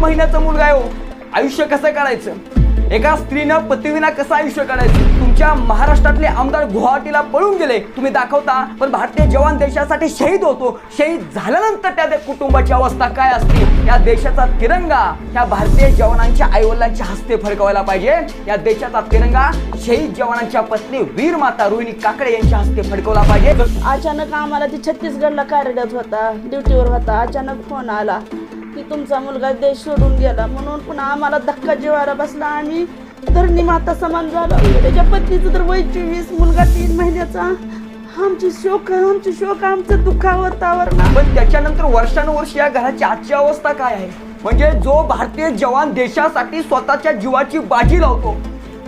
महिन्याचा मुलगा आहे हो. आयुष्य कसं काढायचं? एका स्त्रीनं पतीविना कसं आयुष्य काढायचं? तुमच्या महाराष्ट्रातले आमदार गुवाहाटीला पळून गेले. तुम्ही दाखवता पण भारतीय जवान देशासाठी शहीद होतो. शहीद झाल्यानंतर त्या कुटुंबाची अवस्था काय असते? या देशाचा तिरंगा या भारतीय जवानांच्या आईवडिलांच्या हस्ते फडकवायला पाहिजे. या देशाचा तिरंगा शहीद जवानांच्या पत्नी वीर माता रोहिणी काकडे यांच्या हस्ते फडकवला पाहिजे. अचानक आम्हाला ती छत्तीसगडला कार्यरत होता ड्युटीवर होता. अचानक फोन आला. की तुमचा मुलगा देश सोडून गेला म्हणून पुन्हा आम्हाला धक्का जेवायला बसला. आम्ही धरणी माता समान झालो. त्याच्या पत्नीचं तर वय चोवीस मुलगा तीन महिन्याचा. आमची शोक आमची शोक आमचं दुखावतावर पण त्याच्यानंतर वर्षानुवर्ष या घराची आजची अवस्था काय आहे? म्हणजे जो भारतीय जवान देशासाठी स्वतःच्या जीवाची बाजी लावतो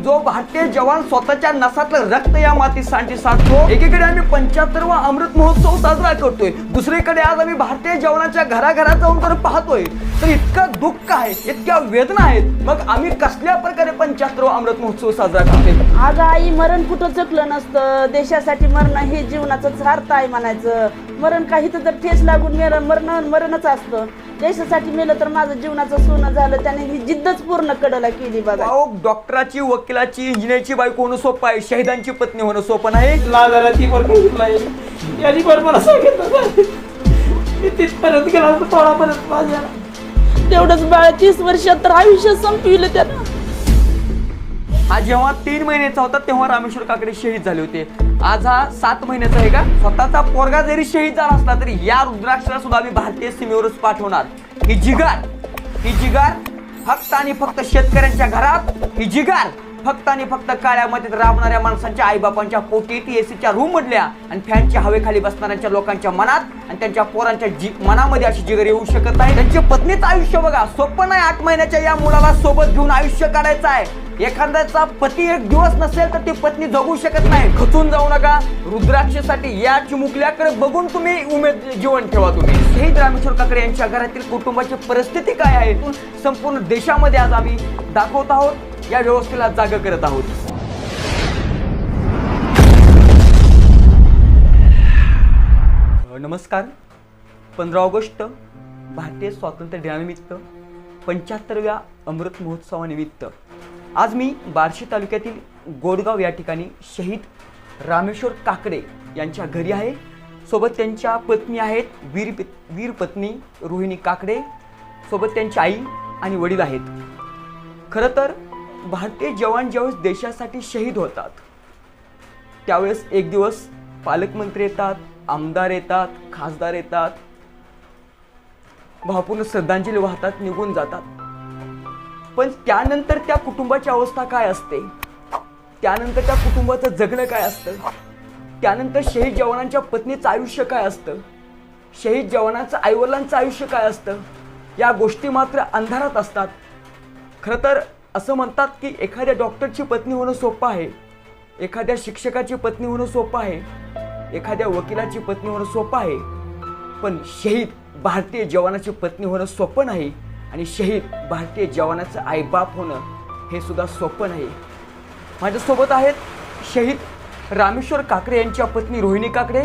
जो भारतीय जवान स्वतःच्या नसातलं रक्त या मातीसाठी साठतो. एकीकडे आम्ही पंच्याहत्तरवा अमृत महोत्सव साजरा करतोय. दुसरीकडे आज आम्ही भारतीय जवानाच्या घराघरात जाऊन तर पाहतोय. तर इतकं दुःख आहे इतक्या वेदना आहेत. मग आम्ही कसल्या प्रकारे पंच्याहत्तरवा अमृत महोत्सव साजरा करतोय? आज आई मरण कुठं चकलं नसतं? देशासाठी मरण हे जीवनाचं अर्थ आहे म्हणायचं. मरण काही तर ठेस लागून मेर मरण मरणच असतं. देशासाठी मेलं तर माझं जीवनाचं सोनं झालं. त्याने ही जिद्दच पूर्ण कडला केली बघा. डॉक्टराची वकिलाची इंजिनियरची बायको होणं सोपं आहे शहिदांची पत्नी होणं सोपं नाही. ती सांगितलं. मी तिथपर्यंत गेला थोडापर्यंत माझ्या. तेवढंच बाळ तीस वर्षात तर आयुष्य संपविलं त्यानं. हा जेव्हा तीन महिन्याचा होता तेव्हा रामेश्वर काकडे शहीद झाले होते. आज हा सात महिन्याचा आहे का? स्वतःचा पोरगा जरी शहीद झाला असला तरी या रुद्राक्षला सुद्धा आम्ही भारतीय सीमेवरच पाठवणार. ही जिगार ही जिगार फक्त आणि फक्त शेतकऱ्यांच्या घरात ही जिगार. फक्त आणि फक्त काळ्या मातीत राबणाऱ्या माणसांच्या आईबापांच्या पोटी ती एसीच्या रूम मधल्या आणि फॅनच्या हवेखाली बसणाऱ्यांच्या लोकांच्या मनात आणि त्यांच्या पोरांच्या जी मनामध्ये अशी जिगर येऊ शकत नाही. त्यांच्या पत्नीचं आयुष्य बघा सोपं नाही आठ महिन्याच्या या मुलाला सोबत घेऊन आयुष्य काढायचं आहे. एखाद्याचा पती एक दिवस नसेल तर ती पत्नी जगू शकत नाही. खचून जाऊ नका. रुद्राक्षसाठी या चिमुकल्याकडे बघून तुम्ही उमेद जीवन ठेवा तुम्ही. शहीद रामेश्वर काकडे यांच्या घरातील कुटुंबाची परिस्थिती काय आहे? संपूर्ण देशामध्ये आज आम्ही दाखवत आहोत. या व्यवस्थेला जागा करत आहोत. नमस्कार. पंधरा ऑगस्ट भारतीय स्वातंत्र्य दिनानिमित्त पंच्याहत्तरव्या अमृत महोत्सवानिमित्त आज मी बार्शी तालुक्यातील गोडगाव या ठिकाणी शहीद रामेश्वर काकडे यांच्या घरी आहे. सोबत त्यांच्या पत्नी आहेत वीर वीर पत्नी रोहिणी काकडे सोबत त्यांची आई आणि वडील आहेत. खरं तर भारतीय जवान ज्यावेळेस देशासाठी शहीद होतात त्यावेळेस एक दिवस पालकमंत्री येतात आमदार येतात खासदार येतात भावपूर्ण श्रद्धांजली वाहतात निघून जातात. पण त्यानंतर त्या कुटुंबाची अवस्था काय असते? त्यानंतर त्या कुटुंबाचं जगणं काय असतं? त्यानंतर शहीद जवानांच्या पत्नीचं आयुष्य काय असतं? शहीद जवानांचं आईवडिलांचं आयुष्य काय असतं? या गोष्टी मात्र अंधारात असतात. खरं तर असं म्हणतात की एखाद्या डॉक्टरची पत्नी होणं सोपं आहे एखाद्या शिक्षकाची पत्नी होणं सोपं आहे एखाद्या वकिलाची पत्नी होणं सोपं आहे पण शहीद भारतीय जवानाची पत्नी होणं सोपं नाही आणि शहीद भारतीय जवानाचं आईबाप होणं हे सुद्धा सोपं नाही. माझ्यासोबत आहेत शहीद रामेश्वर काकडे यांच्या पत्नी रोहिणी काकडे.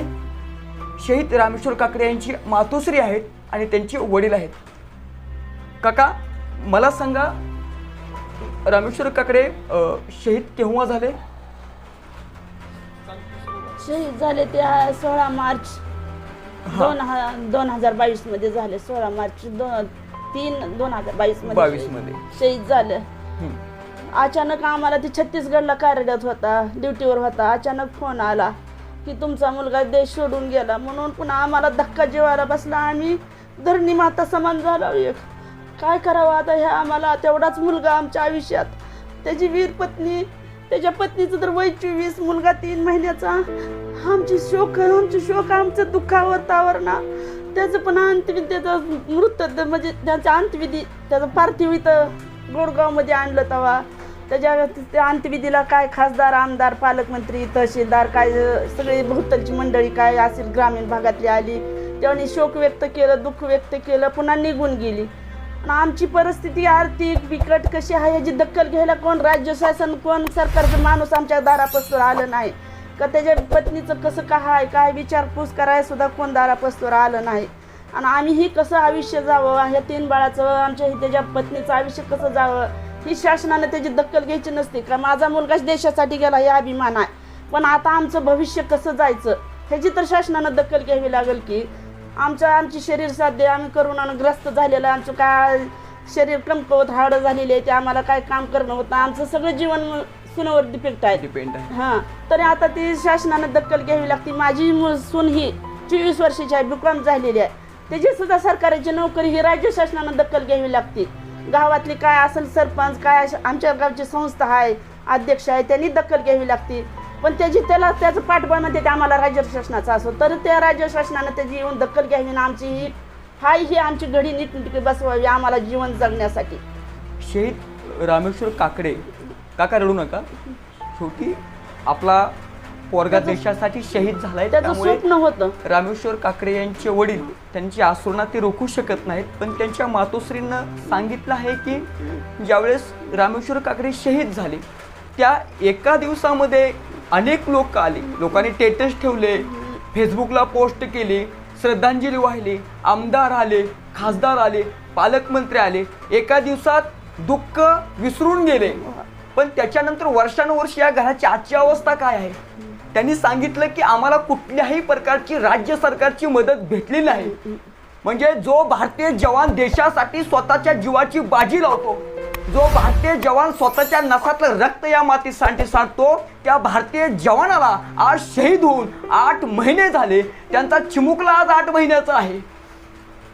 शहीद रामेश्वर काकडे यांची मातोश्री आहेत आणि त्यांचे वडील आहेत. काका मला सांगा रामेश्वर काकडे अ, शहीद केव्हा झाले? शहीद झाले ते सोळा मार्च दोन ह- दोन हजार बावीसमध्ये झाले. सोळा मार्च तीन दोन हजार बावीसमध्ये 22 शहीद- मध्ये. शहीद झाले. अचानक आम्हाला ती छत्तीसगडला कार्यरत होता ड्युटीवर होता. अचानक फोन आला की तुमचा मुलगा देश सोडून गेला. म्हणून पुन्हा आम्हाला धक्का जेवायला बसला. आम्ही धरणी माता समान झालो एक. काय करावं आता ह्या आम्हाला? तेवढाच मुलगा आमच्या आयुष्यात. त्याची वीर पत्नी त्याच्या पत्नीचं तर वय चोवीस मुलगा तीन महिन्याचा. आमची शोक आमची शोक आमचं दुःखावर तावर ना त्याचं पण अंतविधी त्याचा मृत म्हणजे त्याचा अंतविधी त्याचं पार्थिव इथं गोडगावमध्ये आणलं तेव्हा त्याच्या त्या अंत्यविधीला काय खासदार आमदार पालकमंत्री तहसीलदार काय सगळी भोवतालची मंडळी काय असेल ग्रामीण भागातली आली. तेव्हा शोक व्यक्त केलं दुःख व्यक्त केलं पुन्हा निघून गेली. आणि आमची परिस्थिती आर्थिक बिकट कशी आहे याची दखल घ्यायला कोण राज्य शासन कोण सरकारचं माणूस आमच्या दारापासून आलं नाही. का त्याच्या पत्नीचं कसं काय काय विचारपूस करायला सुद्धा कोण दारापासून आलं नाही. आणि आम्हीही कसं आयुष्य जावं ह्या तीन बाळाचं आमच्या त्याच्या पत्नीचं आयुष्य कसं जावं ही शासनानं त्याची दखल घ्यायची नसते. का माझा मुलगाच देशासाठी गेला हे अभिमान आहे. पण आता आमचं भविष्य कसं जायचं ह्याची तर शासनानं दखल घ्यावी लागेल की आमचं आमची शरीर साध्य आम्ही करोनानं ग्रस्त झालेलं आहे. आमचं काय शरीर कमकवत हाडं झालेली आहे ते आम्हाला काय काम करणं होतं आमचं सगळं जीवन सुनावर डिपेक्ट आहे. डिपेंड आहे. हां. तरी आता ती शासनानं दखल घ्यावी लागते. माझी सून ही चोवीस वर्षाची आहे बीकॉम झालेली आहे. त्याची सुद्धा सरकारची नोकरी ही राज्य शासनानं दखल घ्यावी लागते. गावातली काय असेल सरपंच काय आमच्या गावची संस्था आहे अध्यक्ष आहे त्यांनी दखल घ्यावी लागते. पण त्याची त्याला त्याचं पाठबळ म्हणते ते आम्हाला राज्य शासनाचा असो तर त्या राज्य शासनानं त्याची येऊन दखल घ्यावी आणि आमची ही हाय ही आमची घडी नीटनीटकी बसवावी आम्हाला जीवन जगण्यासाठी. शहीद रामेश्वर काकडे. काका रडू नका. शेवटी आपला पोरगा देशासाठी शहीद झालाय. त्याचं स्वप्न होतं. रामेश्वर काकडे यांचे वडील त्यांची आसुरणा ते रोखू शकत नाहीत. पण त्यांच्या मातोश्रीनं सांगितलं आहे की ज्यावेळेस रामेश्वर काकडे शहीद झाले त्या एका दिवसामध्ये अनेक लोक आले. लोकांनी स्टेटस ठेवले. फेसबुकला पोस्ट केली. श्रद्धांजली वाहिली. आमदार आले. खासदार आले. पालकमंत्री आले. एका दिवसात दुःख विसरून गेले. पण त्याच्यानंतर वर्षानुवर्ष या घराची आजची अवस्था काय आहे? त्यांनी सांगितलं की आम्हाला कुठल्याही प्रकारची राज्य सरकारची मदत भेटली नाही. म्हणजे जो भारतीय जवान देशासाठी स्वतःच्या जीवाची बाजी लावतो जो भारतीय जवान स्वतःच्या नसातलं रक्त या मातीसाठी सांडतो त्या भारतीय जवानाला आज शहीद होऊन आठ महिने झाले. त्यांचा चिमुकला आज आठ महिन्याचा आहे.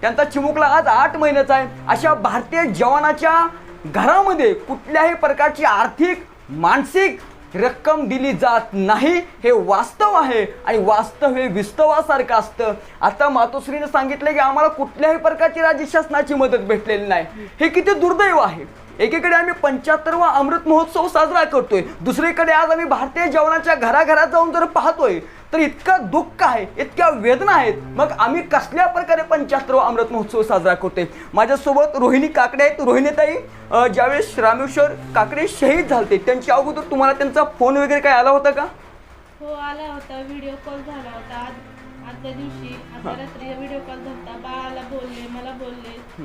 त्यांचा चिमुकला आज आठ महिन्याचा आहे. अशा भारतीय जवानाच्या घरामध्ये कुठल्याही प्रकारची आर्थिक मानसिक रक्कम दिली जात नाही. हे वास्तव आहे आणि वास्तव हे विस्तवासारखं असतं. आता मातोश्रीने सांगितलं की आम्हाला कुठल्याही प्रकारची राज्य शासनाची मदत भेटलेली नाही. हे किती दुर्दैव आहे. एकीकडे आम्ही पंच्याहत्तरवा अमृत महोत्सव साजरा करतोय. दुसरीकडे आज आम्ही भारतीय जवानाच्या घराघरात जाऊन जर पाहतोय तर इतकं दुःख आहे इतक्या वेदना आहेत. मग आम्ही कसल्या प्रकारे पंच्याहत्तरवा अमृत महोत्सव साजरा करतोय? माझ्यासोबत रोहिणी काकडे आहेत. रोहिणीताई ज्यावेळेस रामेश्वर काकडे शहीद झालते त्यांच्या अगोदर तुम्हाला त्यांचा फोन वगैरे काय आला होता का? हो आला होता. व्हिडिओ कॉल झाला होता. आज आजच्या दिवशी आता रात्री व्हिडिओ कॉल झाला बाळाला बोलले मला बोलले.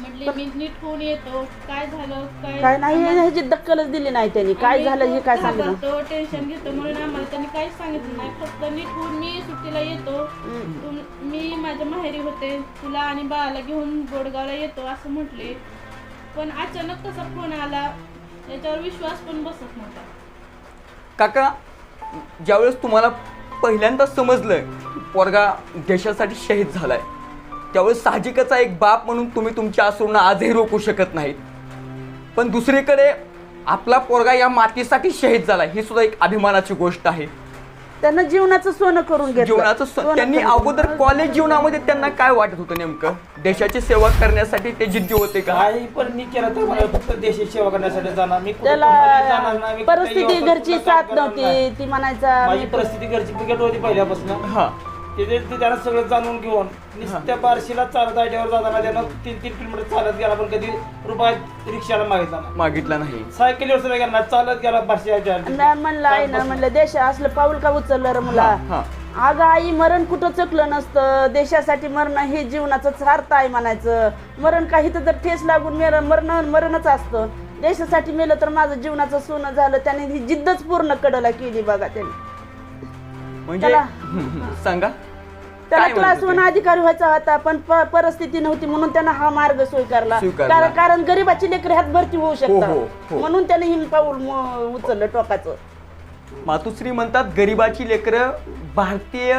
म्हटले मी नीट होऊन येतो? काय झालं? काय नाही ह्याची दखलच दिली नाही त्यांनी. काय आम्ही झालं हे खूप काय सांगितलं? घाबरतो टेन्शन घेतो म्हणून आम्हाला त्यांनी काहीच सांगितलं नाही. फक्त नीट होऊन मी सुट्टीला येतो. तुम- मी माझ्या माहेरी होते. तुला आणि बाळाला घेऊन बोडगावला येतो असं म्हटले. पण अचानक कसा फोन आला. याच्यावर विश्वास पण बसत नव्हता. काका ज्यावेळेस तुम्हाला पहिल्यांदा समजलं की पोरगा देशासाठी शहीद झालाय त्यावेळेस साहजिकच एक बाप म्हणून तुम्ही तुमच्या असून आजही रोखू शकत नाहीत. पण दुसरीकडे आपला पोरगा या मातीसाठी शहीद झालाय ही सुद्धा एक अभिमानाची गोष्ट आहे. त्यांना जीवनाचं सोनं करून घेतलं. जीवनाचं स- सोनं त्यांनी करून अगोदर कॉलेज जीवनामध्ये त्यांना काय वाटत होतं नेमकं? देशाची सेवा करण्यासाठी ते जिद्दी होते का? काही पण मी केलं तर मला फक्त देशाची सेवा करण्यासाठी जाणार. मी कुठं बाहेर जाणार नाही, त्याला मी परिस्थिती घरची काम साथ करणार नाही. नव्हती ती म्हणायचा माझी मी- परिस्थिती घरची बिकट होती पहिल्यापासून. हा. ते ते त्यानं सगळं जाणून घेऊन नुसत्या बारशीला चालत आयड्यावर जाताना त्यानं तीन तीन किलोमीटर चालत गेला पण कधी रुपया रिक्षाला मागितला नाही. मागितला नाही. सायकलीवर सुद्धा गेला नाही, चालत गेला बारशी मी म्हणलं आई ना म्हणलं देश असलं पाऊल का उचललं रे मुला? हा अगं आई मरण कुठं चुकलं नसतं? देशासाठी मरण हे जीवनाचं सार्थ आहे म्हणायचं. मरण काही तर जर ठेस लागून मेलं मरण मरणच असतं. देशासाठी मेलं तर माझं जीवनाचं सोनं झालं. त्याने ही जिद्दच पूर्ण कडला केली बघा त्याने. म्हणजे त्याला-. सांगा. त्याला काय म्हणत क्लास वन होते? अधिकारी व्हायचा होता पण प- परिस्थिती नव्हती म्हणून त्यानं हा मार्ग स्वीकारला स्वीकारला. कारण कारण गरीबाची लेकरी ह्यात भरती होऊ हो, हो, शकतात हो. म्हणून त्याने ही पाऊल म- उचललं टोकाचं मातुश्री म्हणतात गरिबाची लेकरं भारतीय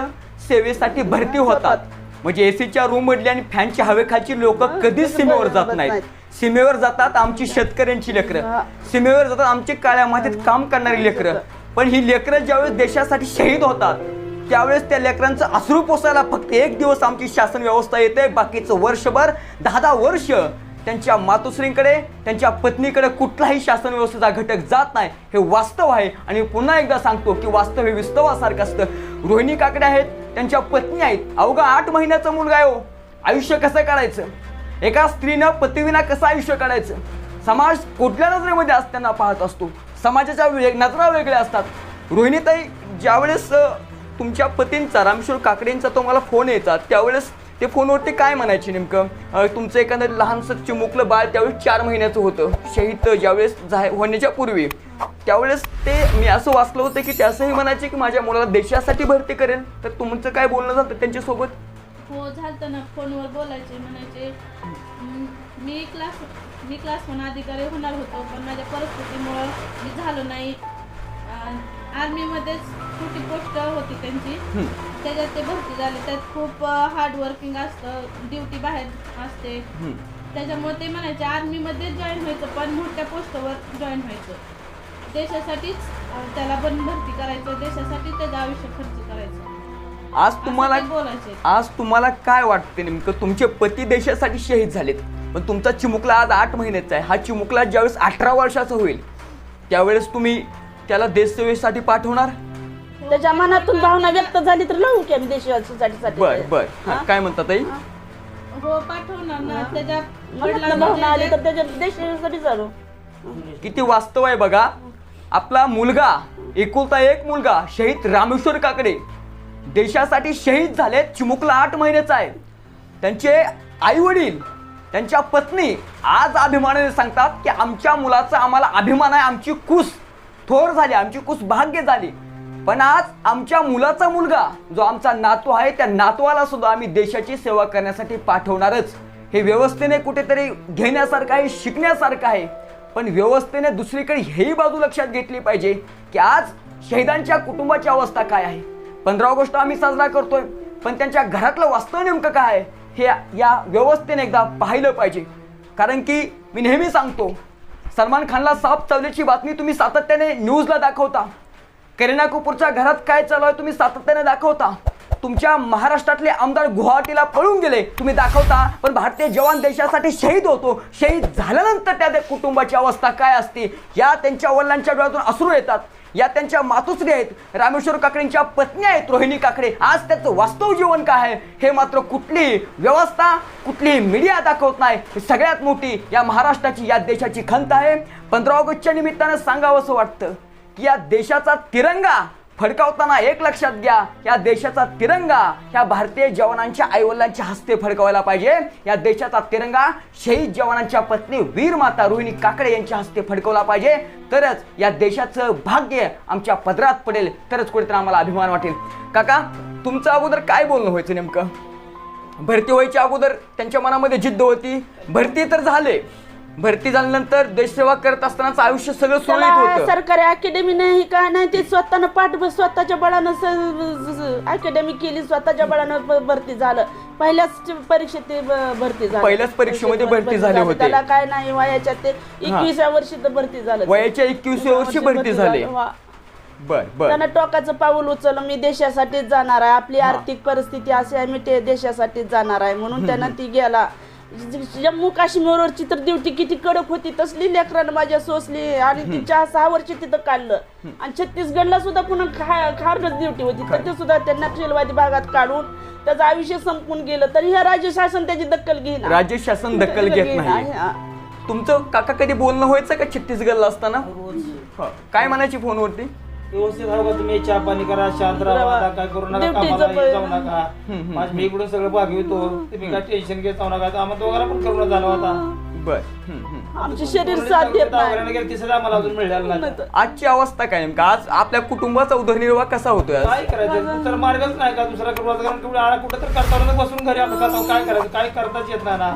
सेवेसाठी भरती होतात म्हणजे एसीच्या रूम मधली आणि फॅनच्या हवेखालची लोक हा, कधीच सीमेवर जात नाहीत. सीमेवर जातात आमची शेतकऱ्यांची लेकरं हा. सीमेवर जातात आमची काळ्या मातीत काम करणारी लेकरं पण ही लेकरं ज्यावेळेस देशासाठी शहीद होतात त्यावेळेस त्या लेकरांचं अश्रू पोसायला फक्त एक दिवस आमची शासन व्यवस्था येते. बाकीचं वर्षभर दहा दहा वर्ष त्यांच्या मातोश्रींकडे त्यांच्या पत्नीकडे कुठलाही शासन व्यवस्थेचा घटक जात नाही. हे वास्तव आहे. आणि पुन्हा एकदा सांगतो की वास्तव हे विस्तवासारखं असतं. रोहिणी काकडे आहेत त्यांच्या पत्नी आहेत. अवघा आठ महिन्याचा मुलगा आहे हो. आयुष्य कसं काढायचं? एका स्त्रीनं पतीविना कसं आयुष्य काढायचं? समाज कुठल्या नजरेमध्ये असताना पाहत असतो? समाजाच्या वेग नजरा वेगळ्या असतात. रोहिणीताई ज्यावेळेस तुमच्या पतींचा रामेश्वर काकडेंचा तुम्हाला फोन यायचा त्यावेळेस ते फोनवरती काय म्हणायचे नेमकं? तुमचं एखादं लहानसं चिमुकलं बाळ त्यावेळेस चार महिन्याचं होतं. शहीद ज्यावेळेस झा होण्याच्या पूर्वी. त्यावेळेस ते मी असं वाचलं होतं की ते असंही म्हणायचे की माझ्या मुलाला देशासाठी भरती करेल. तर तुमचं काय बोलणं झालं त्यांच्यासोबत? हो झालं ना. फोनवर बोलायचे म्हणायचे मी क्लास मी क्लास वन अधिकारी होणार होतो पण माझ्या परिस्थितीमुळं मी झालो नाही. आर्मीमध्येच छोटी पोस्ट होती त्यांची. त्याच्यात ते भरती झाले. त्यात खूप हार्ड वर्किंग असतं ड्युटी बाहेर असते. त्याच्यामुळे ते म्हणायचे आर्मीमध्ये जॉईन व्हायचं पण मोठ्या पोस्टवर जॉईन व्हायचं. देशासाठीच त्याला पण भरती करायचं देशासाठी त्याचं आयुष्य खर्च करायचं. आज तुम्हाला आज तुम्हाला काय वाटते नेमकं? तुमचे पती देशासाठी शहीद झालेत. पण तुमचा चिमुकला आज आठ महिन्याचा आहे. हा चिमुकला ज्यावेळेस अठरा वर्षाचा होईल त्यावेळेस तुम्ही त्याला देशसेवेसाठी पाठवणार? त्याच्या मनातून भावना व्यक्त झाली तर लावू की आम्ही देशासाठी बर बर. हा, हा? काय म्हणतात ताई? हो? पाठवणार ना त्याच्या मनातून भावना आली तर त्याच्या देशासाठी चालू. किती वास्तव आहे बघा. आपला मुलगा एकुलता एक मुलगा शहीद रामेश्वर काकडे. देशासाठी शहीद झाले चिमुकला आठ महिन्याचा आहे. त्यांचे आई वडील त्यांच्या पत्नी आज अभिमानाने सांगतात की आमच्या मुलाचा आम्हाला अभिमान आहे आमची कुस थोर झाली आमची कुस भाग्य झाली. पण आज आमच्या मुलाचा मुलगा जो आमचा नातू आहे त्या नातवाला सुद्धा आम्ही देशाची सेवा करण्यासाठी पाठवणारच. हे व्यवस्थेने कुठेतरी घेण्यासारखं आहे शिकण्यासारखं आहे. पण व्यवस्थेने दुसरीकडे हेही बाजू लक्षात घेतली पाहिजे की आज शहीदांच्या कुटुंबाची अवस्था काय आहे. पंधरा ऑगस्ट आम्ही साजरा करतोय पण त्यांच्या घरातलं वास्तव नेमकं काय आहे हे या व्यवस्थेने एकदा पाहिलं पाहिजे. कारण की मी नेहमी सांगतो सलमान खानला साप चावल्याची बातमी तुम्ही सातत्याने न्यूजला दाखवता. करीना कपूरच्या घरात काय चालू आहे तुम्ही सातत्याने दाखवता? तुमच्या महाराष्ट्रातले आमदार गुवाहाटीला पळून गेले तुम्ही दाखवता पण भारतीय जवान देशासाठी शहीद होतो. शहीद झाल्यानंतर त्या कुटुंबाची अवस्था काय असते? या त्यांच्या वडिलांच्या डोळ्यातून अश्रू येतात. या त्यांच्या मातुश्री आहेत. रामेश्वर काकडेंच्या पत्नी आहेत रोहिणी काकडे. आज त्याचं वास्तव जीवन काय आहे? हे मात्र कुठलीही व्यवस्था कुठलीही मीडिया दाखवत नाही. ही सगळ्यात मोठी या महाराष्ट्राची या देशाची खंत आहे. पंधरा ऑगस्टच्या निमित्तानं सांगावं असं वाटतं. की या देशाचा तिरंगा फडकावताना एक लक्षात घ्या या देशाचा तिरंगा ह्या भारतीय जवानांच्या आईवडिलांच्या हस्ते फडकावायला पाहिजे. या देशाचा तिरंगा शहीद जवानांच्या पत्नी वीर माता रोहिणी काकडे यांच्या हस्ते फडकवला पाहिजे. तरच या देशाचं भाग्य आमच्या पदरात पडेल. तरच कुठेतरी आम्हाला अभिमान वाटेल. काका तुमचं अगोदर काय बोलणं व्हायचं नेमकं? भरती व्हायच्या अगोदर त्यांच्या मनामध्ये जिद्द होती. भरती तर झाले. भरती झाल्यानंतर देशसेवा करत असतानाच आयुष्य सगळं सुरळीत त्याला होतं. सरकारी अकॅडमी नाही काय नाही ते स्वतःनं पाठ स्वतःच्या बळानं अकॅडमी केली स्वतःच्या बळानं भरती झालं. पहिल्याच परीक्षेत ते ब- भरती झालं. पहिल्याच परीक्षेमध्ये भरती झाले होते. त्याला काय नाही वयाच्या ते एकविसाव्या वर्षी तर भरती झालं. वयाच्या 21व्या वर्षी भरती झाले. वा. बर बर. त्यानं टोकाचं पाऊल उचललं मी देशासाठीच जाणार आहे. आपली आर्थिक परिस्थिती अशी आहे मी ते देशासाठीच जाणार आहे म्हणून त्यानं ती गेला. जम्मू काश्मीरवरची तर ड्युटी किती कडक होती तसली लेकरानं माझ्या सोसली आणि ती चार सहा वर्ष तिथं काढलं. आणि छत्तीसगडला सुद्धा पुन्हा खा खारच ड्युटी होती. तिथे सुद्धा त्या नक्षलवादी भागात काढून त्याचं आयुष्य संपून गेलं. तरी ह्या राज्य शासन त्याची दखल घेईन. राज्य शासन दखल घेत नाही. तुमचं काका कधी बोलणं व्हायचं का छत्तीसगडला असताना? हो. काय म्हणायची फोनवरती व्यवस्थित राहा का तुम्ही? चहा पाणी करा शांत राहा आता काय करू नका कामाला जाऊ नका. माझ मी इकडून सगळं भागवितो तुम्ही काय टेन्शन घेत जाऊ नका. आम्हाला दोघांना पण करून झालं होता बर. आमचे शरीर साथ देत नाही. गेलं तिसरं आम्हाला अजून मिळालं नाही आजची अवस्था काय नेमका? आज आपल्या कुटुंबाचा उदरनिर्वाह कसा होतोय आज? काय करायचं? दुसरा मार्गच नाही का? दुसरा करू कारण कुठे आळा कुठं तर करता बसून घरी करता काय करायचं? काय करताच येत नाही ना.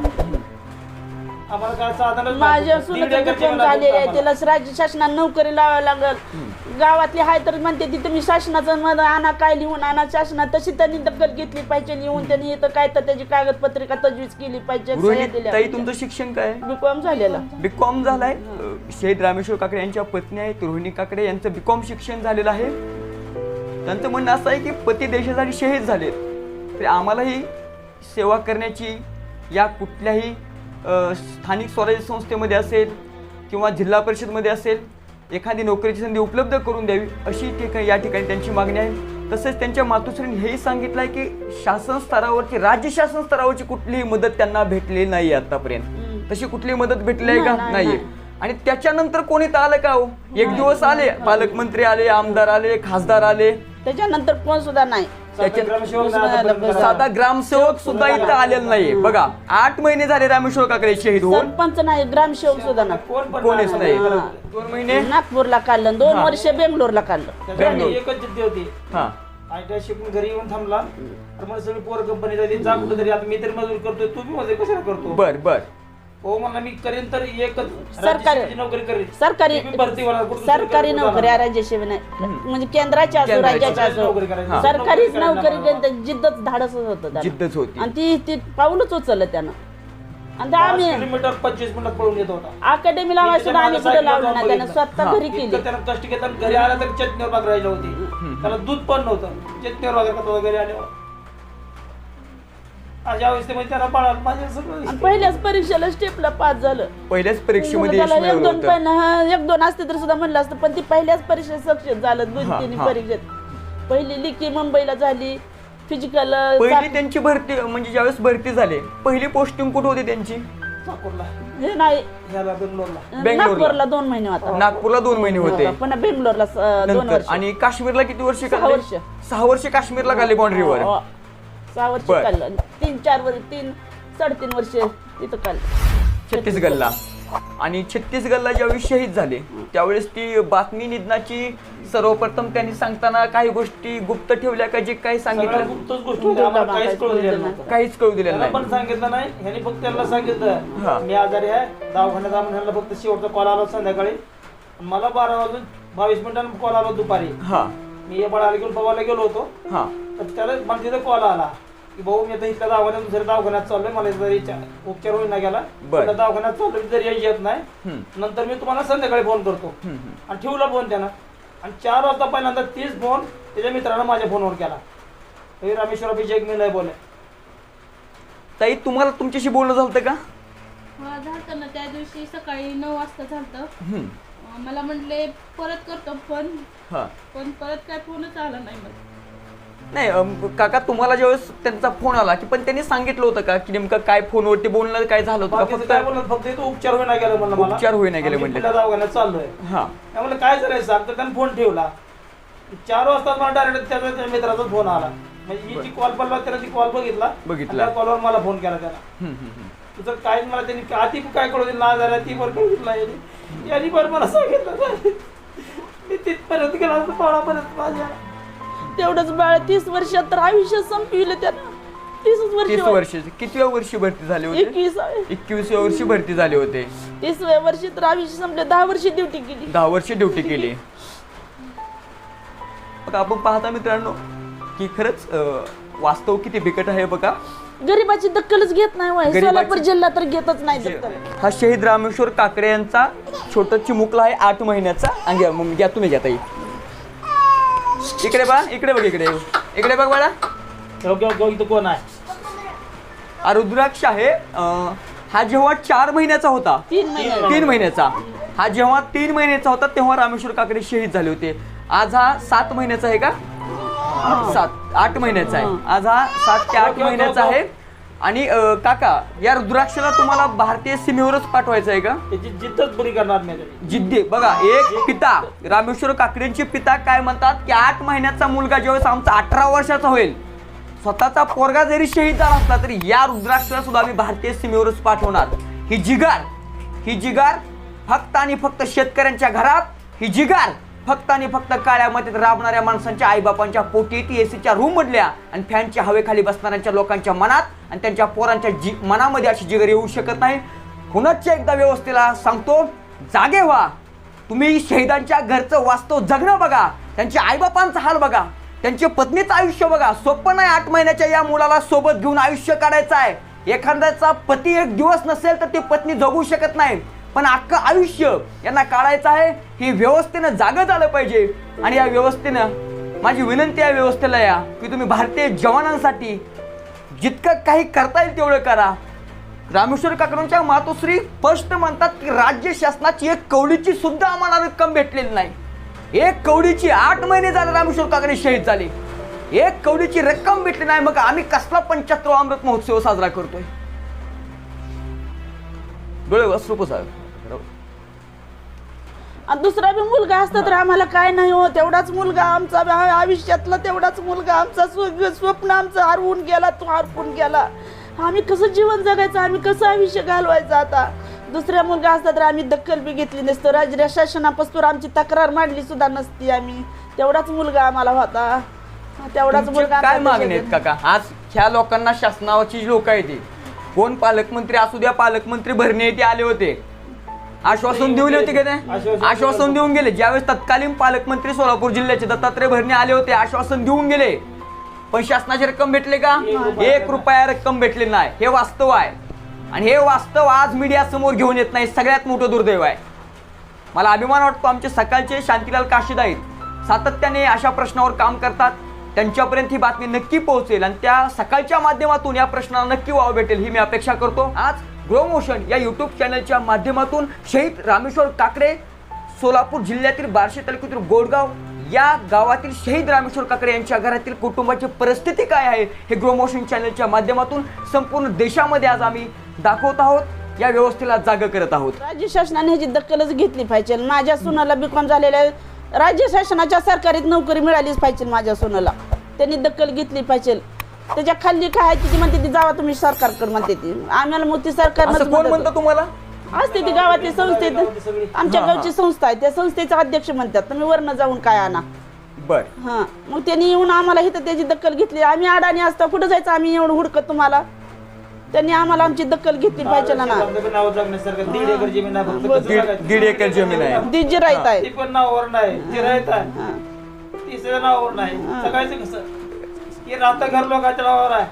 आम्हाला काय साधनच माझ्या सुनाचं कुटुंब जमीन आहे. त्याला राज्य शासनाने नोकरी लावायला लागल. गावातली हाय तर म्हणते ती तुम्ही शासनाचं मध आणा काय लिहून आणा शासनात तशी त्यांनी दखल घेतली पाहिजे. लिहून त्यांनी इथं काय तर त्याची कागदपत्रिका तजवीज केली पाहिजे सह्या रोहिणी दिल्या ताई तुमचं शिक्षण काय? बीकॉम झालेला. बीकॉम झालाय. शहीद रामेश्वर काकडे यांच्या पत्नी आहेत रोहिणी काकडे. यांचं बीकॉम शिक्षण झालेलं आहे. त्यांचं म्हणणं असं आहे की पती देशासाठी शहीद झालेत. तरी आम्हालाही सेवा करण्याची या कुठल्याही स्थानिक स्वराज्य संस्थेमध्ये असेल किंवा जिल्हा परिषदमध्ये असेल एखादी नोकरीची संधी उपलब्ध करून द्यावी अशी ठिकाणी या ठिकाणी त्यांची मागणी आहे. तसेच त्यांच्या मातोश्रीने हेही सांगितलं आहे की शासन स्तरावरची राज्य शासन स्तरावरची कुठलीही मदत त्यांना भेटलेली नाही आतापर्यंत. तशी कुठली मदत भेटली आहे का? नाही. आणि त्याच्यानंतर कोणी तर आलं का हो? एक दिवस आले पालकमंत्री आले आमदार आले खासदार आले. त्याच्यानंतर कोण सुद्धा नाही. त्याच्यात नाही. साधा ग्रामसेवक सुद्धा इथं आलेला नाहीये. बघा आठ महिने झाले रामेश्वर काकडे शहीद होऊन. सरपंच नाही ग्रामसेवक सुद्धा ना कोणीच नाही. नाही. दोन महिने? नागपूरला काढलं दोन. वर्ष बेंगलोरला काढलं. बेंगलोर. एकच जिद्दी होती. हा. शिकून घरी येऊन थांबला. मला सगळी पोर कंपनी झाली. जा कुठं तरी आता मी तरी मजूर करतोय तू बी मजूर कशाला करतो? बर बर. हो मी करेन तर एकच. सरकारी- राज्यसेवेची नोकरी करेन. सरकारी मी बी भरती होणार कुठं दुसरीकडे सरकारी कुठं नोकरी जाणार. राज्याशिवाय नाही. म्हणजे केंद्राच्या असो. राज्याच्या असो नोकरी करायची. हा. सरकारीच नोकरी केली जिद्दच धाडसच होतं त्याला. जिद्दच होती. आणि ती ती पाऊलच उचललं त्यानं. आणि ते पाच आम्ही किलोमीटर पंचवीस मिनिटात पळून येत होता. अकॅडमी लावायला सुद्धा आम्ही कुठे लावलं नाही? त्यानं स्वतः. घरी केली. इतकं त्यानं कष्ट घेतलं आणि घरी आला तर चटणीवर भाकर राहिली होती. त्याला दूध पण नव्हतं. चटणीवर भाकर खात होता घरी आल्यावर. अशा अवस्थेमध्ये त्याला बाळा माझ्या आणि सगळं पहिल्याच परीक्षेला स्टेपला पास झालं. पहिल्याच परीक्षेमध्ये यश त्याला एक मिळवलं दोन होतं. पण हा, एक दोन असते तर सुद्धा म्हणलं असतं पण ती पहिल्याच परीक्षेत सक्सेस झालं दोन हा, तीन हा. परीक्षेत. पहिली लिखी मुंबईला झाली फिजिकल पहिली त्यांची भरती म्हणजे ज्यावेळेस भरती झाली पहिली पोस्टिंग कुठे होती त्यांची? नागपूरला. हे नाही. ह्याला बेंगलोरला. बेंगलोरला. नागपूरला दोन महिने होता. नागपूरला दोन महिने होते. पुन्हा बेंगलोरला स- दोन नंतर. वर्ष. आणि काश्मीरला किती वर्ष सहा काढले? वर्ष. सहा वर्ष काश्मीरला काढले बाउंड्रीवर. हो. सहा वर्ष बर. काढलं तीन चार वर्ष तीन साडेतीन वर्ष तिथं काढलं छत्तीसगडला. आणि छत्तीसगडला ज्यावेळी शहीद झाले त्यावेळेस ती बातमी निधनाची सर्वप्रथम त्यांनी सांगताना काही गोष्टी गुप्त ठेवल्या का जे काही सगळ्या सांगितलं? गुप्तच गोष्टी होत्या. आम्हाला काहीच कळू दिलेलं नव्हतं. काहीच कळू दिलेलं त्याला पण नाही सांगितलं नाही. ह्याने फक्त त्यांना हा. सांगितलं मी आजारी आहे. दवाखान्यात आणून ह्याला फक्त शेवटचा कॉल आला संध्याकाळी. मला बारा वाजून बावीस मिनिटांनी कॉल आला दुपारी. हा. मी या बाळाला घेऊन पवायला गेलो होतो. हा. तर त्याला मला तिथं कॉल आला. की भाऊ मी आता इथल्या दवाखान्यात दुसऱ्या दवाखान्यात चाललोय मला इथं इच्छा- उपचार होईना गेला बर. त्या दवाखान्यात चाललोय जरी येत नाही हम्म, नंतर मी तुम्हाला संध्याकाळी फोन करतो. आणि ठेवला फोन त्यानं. आणि चार वाजता पहिल्यांदा तीच फोन त्याच्या मित्रानं माझ्या फोनवर केला. हे रामेश्वर अभिषेक मी नाही बोले ताई तुम्हाला तुमच्याशी बोलणं झालं का? हा झालं ना त्या दिवशी सकाळी नऊ वाजता झालं हम्म, मला म्हटले परत करतो फोन हा. पण परत काय फोनच आला नाही मला. नाही काका तुम्हाला ज्यावेळेस त्यांचा फोन आला की पण त्यांनी सांगितलं होतं का की नेमकं काय फोनवरती बोलणं काय झालं होतं बाकीचं काय फक्त बोलत फक्त इथं उपचार होईना गेला म्हणलं मला. उपचार होईना गेले आम्ही म्हणले. कुठल्या दवाखान्यात चाललोय. हा. त्या म्हणलं काय झालंय सांग? तर त्यानं फोन ठेवला. चार वाजता मला डायरेक्ट त्याचा त्या मित्राचा फोन आला. म्हणजे ही जी कॉल पडला त्यानं ती कॉल बघितला बघितला. आणि त्या कॉलवर मला फोन केला त्याला. हम्म, हम्म, हम्म. तुझं काय मला त्यांनी आधी काय कळू दिलं ना झाला ती बरं कळू दिला यांनी यांनी बरं मला सांगितलं. नाही. मी तिथपर्यंत गेला असतो पाडापर्यंत माझ्या तेवढंच बाळ तीस वर्षात तर आयुष्य संपविलं त्यानं. तीसच वर्ष तीस वर्ष कितव्या वर्षी भरती झाले होते? एकवीस एकवीसव्या वर्षी भरती झाले होते. तीसव्या वर्षी तर आयुष्य संपले दहा वर्ष ड्युटी केली. दहा वर्ष ड्युटी केली. बघा आपण पाहता मित्रांनो की खरंच अं, वास्तव किती बिकट आहे बघा. गरीबाची दखलच घेत नाही वय. गरिबाची- सोलापूर जिल्हा तर घेतच नाही हा शहीद रामेश्वर काकडे यांचा छोटा चिमुकला आहे आठ महिन्याचा. आणि घ्या मग घ्या तुम्ही घ्या ताई. इकडे बघा इकडे बघ इकडे. इकडे बघ बाळा. ओके ओके इथं कोण आहे? हा रुद्राक्ष आहे. अं, हा जेव्हा चार महिन्याचा होता. तीन महिने. तीन महिन्याचा. हा जेव्हा तीन महिन्याचा होता तेव्हा रामेश्वर काकडे शहीद झाले होते. आज हा सात महिन्याचा आहे का? सात आठ महिन्याचा आहे. आज हा सात ते आठ महिन्याचा आहे. आणि अं, काका या रुद्राक्षला तुम्हाला भारतीय सीमेवरच पाठवायचं आहे का? त्याची जिद्दच पुरी करणार नाही तरी जिद्दी. बघा एक पिता. रामेश्वर काकडेंचे पिता काय म्हणतात? की आठ महिन्याचा मुलगा ज्यावेळेस आमचा अठरा वर्षाचा होईल स्वतःचा पोरगा जरी शहीद झाला असला तरी या रुद्राक्षला सुद्धा आम्ही भारतीय सीमेवरच पाठवणार. ही जिगार ही जिगार फक्त आणि फक्त शेतकऱ्यांच्या घरात ही जिगार फक्त आणि फक्त काळ्या मातीत राबणाऱ्या माणसांच्या आईबापांच्या पोटी ती एसीच्या रूम मधल्या आणि फॅनच्या हवेखाली बसणाऱ्यांच्या लोकांच्या मनात आणि त्यांच्या पोरांच्या जी मनामध्ये अशी जिगर येऊ शकत नाही. पुनश्च एकदा व्यवस्थेला सांगतो जागे व्हा. तुम्ही शहीदांच्या घरचं वास्तव जगणं बघा. त्यांच्या आईबापांचा हाल बघा. त्यांच्या पत्नीचं आयुष्य बघा. सोपं नाही आठ महिन्याच्या या मुलाला सोबत घेऊन आयुष्य काढायचं आहे. एखाद्याचा पती एक दिवस नसेल तर ती पत्नी जगू शकत नाही. पण अख्खं आयुष्य यांना काढायचं आहे. ही व्यवस्थेनं जागं झालं पाहिजे. आणि या व्यवस्थेनं माझी विनंती आहे व्यवस्थेला या की तुम्ही भारतीय जवानांसाठी जितकं काही करता येईल तेवढं करा. रामेश्वर काकडोंच्या मातोश्री स्पष्ट म्हणतात की राज्य शासनाची एक कवडीची सुद्धा आम्हाला रक्कम भेटलेली नाही. एक कवडीची आठ महिने झाले रामेश्वर काकडे शहीद झाले. एक कवडीची रक्कम भेटली नाही मग आम्ही कसला पंच्याहत्तर अमृत महोत्सव साजरा करतोय? डोळे वस्त्र साहेब. आणि दुसरा बी मुलगा असता तर आम्हाला काय नाही हो तेवढाच मुलगा आमचा आयुष्यातला तेवढाच मुलगा आमचा स्व- स्वप्न आमचं हरवून गेला तो हरपून गेला. आम्ही कसं जीवन जगायचं आम्ही कसं आयुष्य घालवायचं आता? दुसऱ्या मुलगा असता तर आम्ही दखल बी घेतली नसतो राज्य शासनापासून आमची तक्रार मांडली सुद्धा नसती आम्ही. तेवढाच मुलगा आम्हाला होता. तेवढाच मुलगा काय मागणी आहेत काका? आज ह्या लोकांना शासनाची लोक आहेत. ती. कोण पालकमंत्री असू द्या पालकमंत्री भरणे आले होते. आश्वासन देऊन होते का आश्वासन आश्वासन देऊन गेले. ज्यावेळेस तत्कालीन पालकमंत्री सोलापूर जिल्ह्याचे दत्तात्रय भरणे आले होते आश्वासन देऊन गेले. पण शासनाची रक्कम भेटले का? एक रुपया रक्कम भेटली नाही. हे वास्तव आहे. आणि हे वास्तव आज मीडिया समोर घेऊन येत नाही. सगळ्यात मोठं दुर्दैव आहे. मला अभिमान वाटतो आमचे सकाळचे शांतीलाल काशीद आहेत. सातत्याने अशा प्रश्नावर काम करतात. त्यांच्यापर्यंत ही बातमी नक्की पोहोचेल. आणि त्या सकाळच्या माध्यमातून या प्रश्नाला नक्की वाव भेटेल ही मी अपेक्षा करतो. आज ग्रोमोशन या यूट्यूब चॅनलच्या माध्यमातून शहीद रामेश्वर काकडे सोलापूर जिल्ह्यातील बार्शी तालुक्यातील गोडगाव या गावातील शहीद रामेश्वर काकडे यांच्या घरातील कुटुंबाची परिस्थिती काय आहे हे ग्रोमोशन चॅनलच्या माध्यमातून संपूर्ण देशामध्ये आज आम्ही दाखवत आहोत. या व्यवस्थेला जाग करत आहोत. राज्य शासनाने ह्याची दखलच घेतली पाहिजे. माझ्या सुनाला बिकॉम झालेल्या राज्य शासनाच्या सरकारीत नोकरी मिळालीच पाहिजे माझ्या सुनाला. त्यांनी दखल घेतली पाहिजे. त्याच्याखाली काय आहे ती म्हणते ती जावा तुम्ही सरकारकडे म्हणते ती. आम्हाला मोठी असं सरकार कोण म्हणतं तुम्हाला? असते ती गावातली संस्थेत आमच्या. गावची संस्था आहे. त्या संस्थेचा अध्यक्ष म्हणतात. तुम्ही वरनं जाऊन काय आणा. बर. हा. मग त्यांनी येऊन आम्हाला इथं त्याची दखल घेतली. आम्ही अडाणी असता कुठं जायचं? आम्ही एवढं हुडकत तुम्हाला. त्यांनी आम्हाला आमची दखल घेतली पाहिजे ना नाव जगण्यासारखं दीड एकर जमीन आहे फक्त. कसं दीड जगायचं? दीड एकर जमीन आहे. दिजी राहत ती आहे. पण नावावर नाही ती राहत आहे. नावावर नाही सगळ्याचं कसं? हे राहतं घर लोकांच्या नावावर आहे.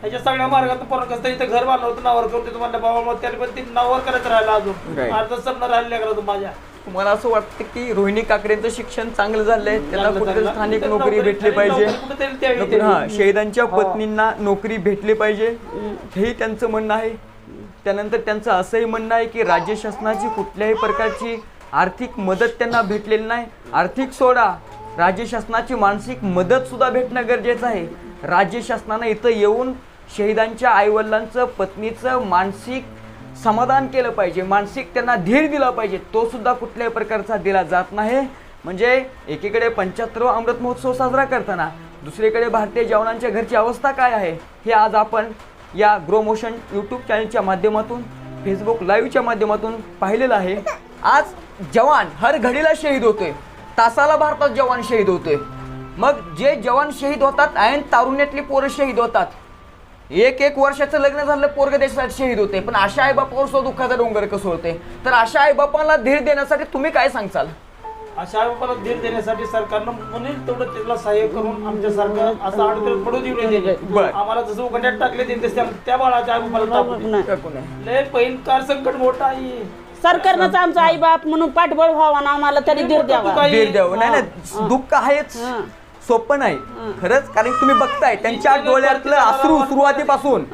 ह्याच्या सगळ्या मार्गातून पोरं कसं इथं घर बांधलं होतं नावावर करतो तुम्हाला बाबा मग त्याला पण ती नावावर करायचं राहिलं अजून. Right. अर्ध स्वप्न राहिलं करा माझ्या. तुम्हाला असं वाटतं की रोहिणी काकडेंचं शिक्षण चांगलं झालंय? त्यांना झालं. स्थानिक नोकरी भेटली पाहिजे? नोकरी कुठेतरी द्यावी नोकरी- त्यांनी. हा शहीदांच्या. पत्नींना नोकरी भेटली पाहिजे. हेही त्यांचं म्हणणं आहे. त्यानंतर त्यांचं असंही म्हणणं आहे की राज्य शासनाची कुठल्याही प्रकारची आर्थिक मदत त्यांना भेटलेली नाही. आर्थिक सोडा. राज्य शासनाची मानसिक मदत सुद्धा भेटणं गरजेचं आहे. राज्य शासनानं इथं येऊन शहीदांच्या आईवडिलांचं पत्नीचं मानसिक समाधान केलं पाहिजे. मानसिक त्यांना धीर दिला पाहिजे. तो सुद्धा कुठल्याही प्रकारचा दिला जात नाही. म्हणजे एकीकडे पंच्याहत्तर अमृत महोत्सव साजरा करताना दुसरीकडे भारतीय जवानांच्या घरची अवस्था काय आहे हे आज आपण या ग्रोमोशन यूट्यूब चॅनलच्या माध्यमातून फेसबुक लाईव्हच्या माध्यमातून पाहिलेलं आहे. आज जवान हर घडीला शहीद होतोय. तासाला भारतात जवान शहीद होतोय मग जे जवान शहीद होतात ऐन तारुण्यातली पोरं शहीद होतात एक एक वर्षाचं लग्न झालं पोरग देशासाठी शहीद होते पण अशा आई बापावर सुद्धा दुःखाचा डोंगर कसं होते तर अशा आई बापाला धीर देण्यासाठी तुम्ही काय सांगचाल अशा लोकांना धीर देण्यासाठी सरकारनं म्हणेल तेवढं त्याला सहाय्य करून आमच्यासारखं असं अडकत पडू देऊ नये त्याने. बरं. आम्हाला जसं उघड्यात टाकले ते त्या बाळाच्या आईबापाला. टाकू नये. लय पहिलकार संकट मोठा आहे सरकारनंच आमचा आई बाप म्हणून पाठबळ व्हावा ना आम्हाला तरी धीर द्यावा. धीर द्यावं. नाही नाही दुःख आहेच. हा. सोपं नाही. खरंच कारण तुम्ही बघताय त्यांच्या डोळ्यातलं अश्रू सुरुवातीपासून.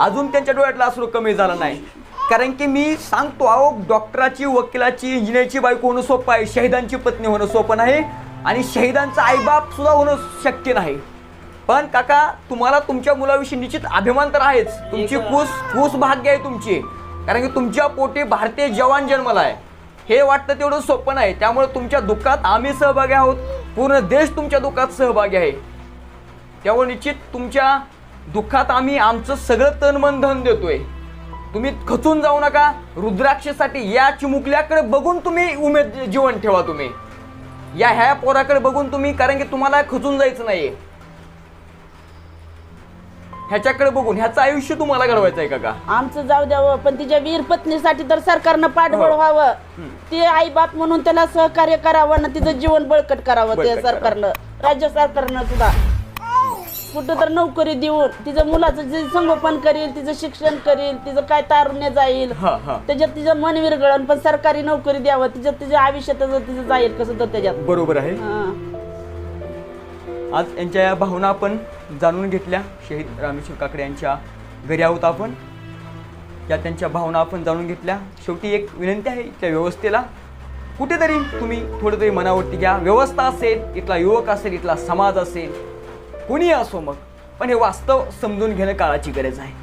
अजून त्यांच्या डोळ्यातलं अश्रू कमी झालं नाही. कारण की मी सांगतो अहो डॉक्टराची वकिलाची इंजिनियरची बायको होणं सोपं आहे. शहीदांची पत्नी होणं सोपं नाही. आणि शहीदांचा आईबाप सुद्धा होणं शक्य नाही. पण काका तुम्हाला तुमच्या मुलाविषयी निश्चित अभिमान तर आहेच. तुमची कुस कुस भाग्य आहे तुमची. कारण की तुमच्या पोटी भारतीय जवान जन्मला आहे. हे वाटतं तेवढं सोपं नाही. त्यामुळे तुमच्या दुःखात आम्ही सहभागी आहोत. पूर्ण देश तुमच्या दुःखात सहभागी आहे. त्यामुळे निश्चित तुमच्या दुःखात आम्ही आमचं सगळं तन मन धन देतोय. तुम्ही खचून जाऊ नका. रुद्राक्षसाठी या चिमुकल्याकडे बघून तुम्ही उमेद जीवन ठेवा तुम्ही. या ह्या पोराकडे बघून तुम्ही कारण की तुम्हाला खचून जायचं नाहीये. ह्याच्याकडे बघून ह्याचं आयुष्य तुम्हाला घडवायचं आहे काका आमचं जाऊ द्यावं पण तिच्या वीर पत्नीसाठी तर सरकारनं पाठबळ हो. व्हावं. ते आई बाप म्हणून त्याला सहकार्य करावं ना तिचं जीवन बळकट करावं ते बळकट सरकारनं राज्य सरकारनं सुद्धा. कुठं तर नोकरी देऊन तिचं मुलाचं जे संगोपन करील तिचं शिक्षण करील तिचं काय तारुण्य जाईल हा हा. त्याच्यात तिचं मन विरगळण पण सरकारी नोकरी द्यावं तिच्यात तिच्या आयुष्यात तिचं जाईल कसं तर त्याच्यात. बरोबर आहे. हा. आज यांच्या या भावना आपण जाणून घेतल्या. शहीद रामेश्वर काकडे यांच्या घरी आहोत आपण. या त्यांच्या भावना आपण जाणून घेतल्या. शेवटी एक विनंती आहे इथल्या व्यवस्थेला कुठेतरी तुम्ही थोडं तरी मनावरती घ्या. व्यवस्था असेल इथला युवक असेल इथला समाज असेल कुणीही असो मग. पण हे वास्तव समजून घेणं काळाची गरज आहे.